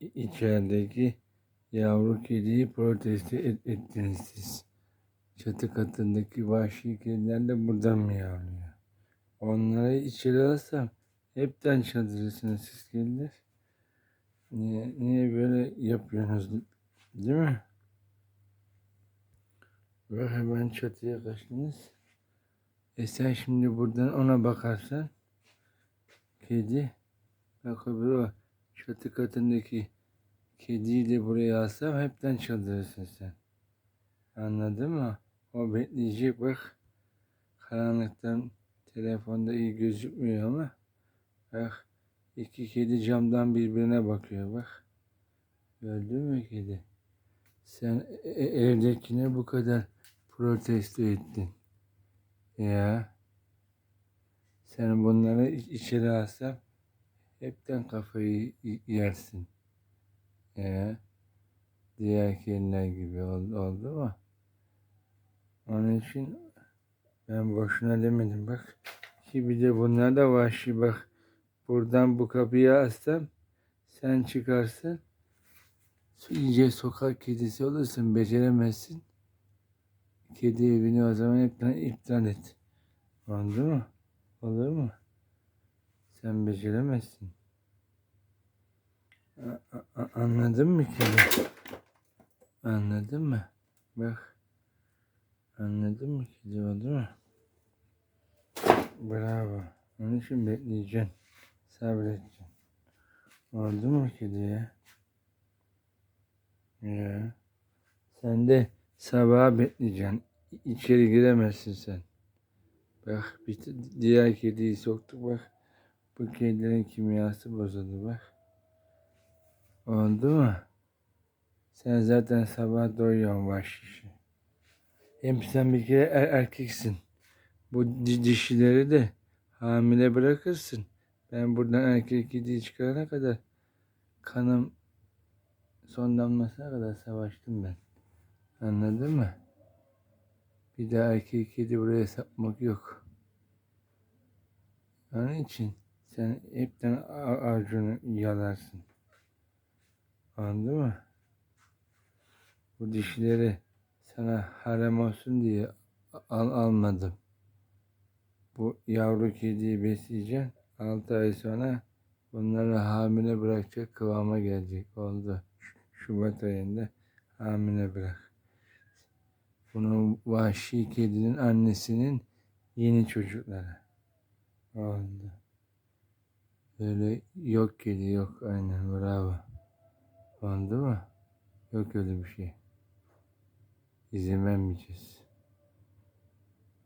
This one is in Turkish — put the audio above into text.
İçerideki yavru kediyi protesto et, ettiniz siz. Çatı katındaki vahşi kediler de buradan mı yavruyor? Onları içeri alsam hepten çıldırırsınız siz kediler. Niye, niye böyle yapıyorsunuz değil mi? Ve hemen çatıya kaçtınız. E sen şimdi buradan ona bakarsan kedi bak o çatı katındaki kediyi de buraya alsam hepten çıldırırsın sen. Anladın mı? O bekleyecek bak. Karanlıktan telefonda iyi gözükmüyor ama bak iki kedi camdan birbirine bakıyor bak. Gördün mü kedi? Sen e- e- evdekine bu kadar protesto ettin. Ya. Sen bunları iç- içeri alsam hepten kafayı yersin. Ya. Diğer kediler gibi oldu, oldu mu? Onun için ben boşuna demedim bak. Ki bir de bunlar da vahşi bak. Buradan bu kapıyı açsam sen çıkarsın. İyice sokak kedisi olursun beceremezsin. Kedi evini o zaman iptal, et. Oldu mu? Olur mu? Sen beceremezsin. A- anladın mı kedi? Anladın mı? Bak. Anladın mı kedi oldu mu? Bravo. Onun için bekleyeceksin. Sabredeceksin. Oldu mu kedi ya? Ya. Sen de sabaha bekleyeceksin. İçeri giremezsin sen. Bak bir diğer kediyi soktuk bak. Bu kedilerin kimyası bozuldu bak. Oldu mu? Sen zaten sabah doyuyorsun vahşi. Hem sen bir kere er- erkeksin. Bu di- dişileri de hamile bırakırsın. Ben buradan erkek kediyi çıkarana kadar kanım son damlasına kadar savaştım ben. Anladın mı? Bir daha erkek kedi buraya sapmak yok. Onun için sen hepten a- avcunu yalarsın. Anladın mı? Bu dişleri sana harem olsun diye al almadım. Bu yavru kediyi besleyeceksin. 6 ay sonra bunları hamile bırakacak kıvama gelecek. Oldu. Şubat ayında hamile bırak. Bunun vahşi kedinin annesinin yeni çocukları. Oldu. Öyle yok kedi yok aynen bravo. Oldu mu? Yok öyle bir şey. İzin vermeyeceğiz.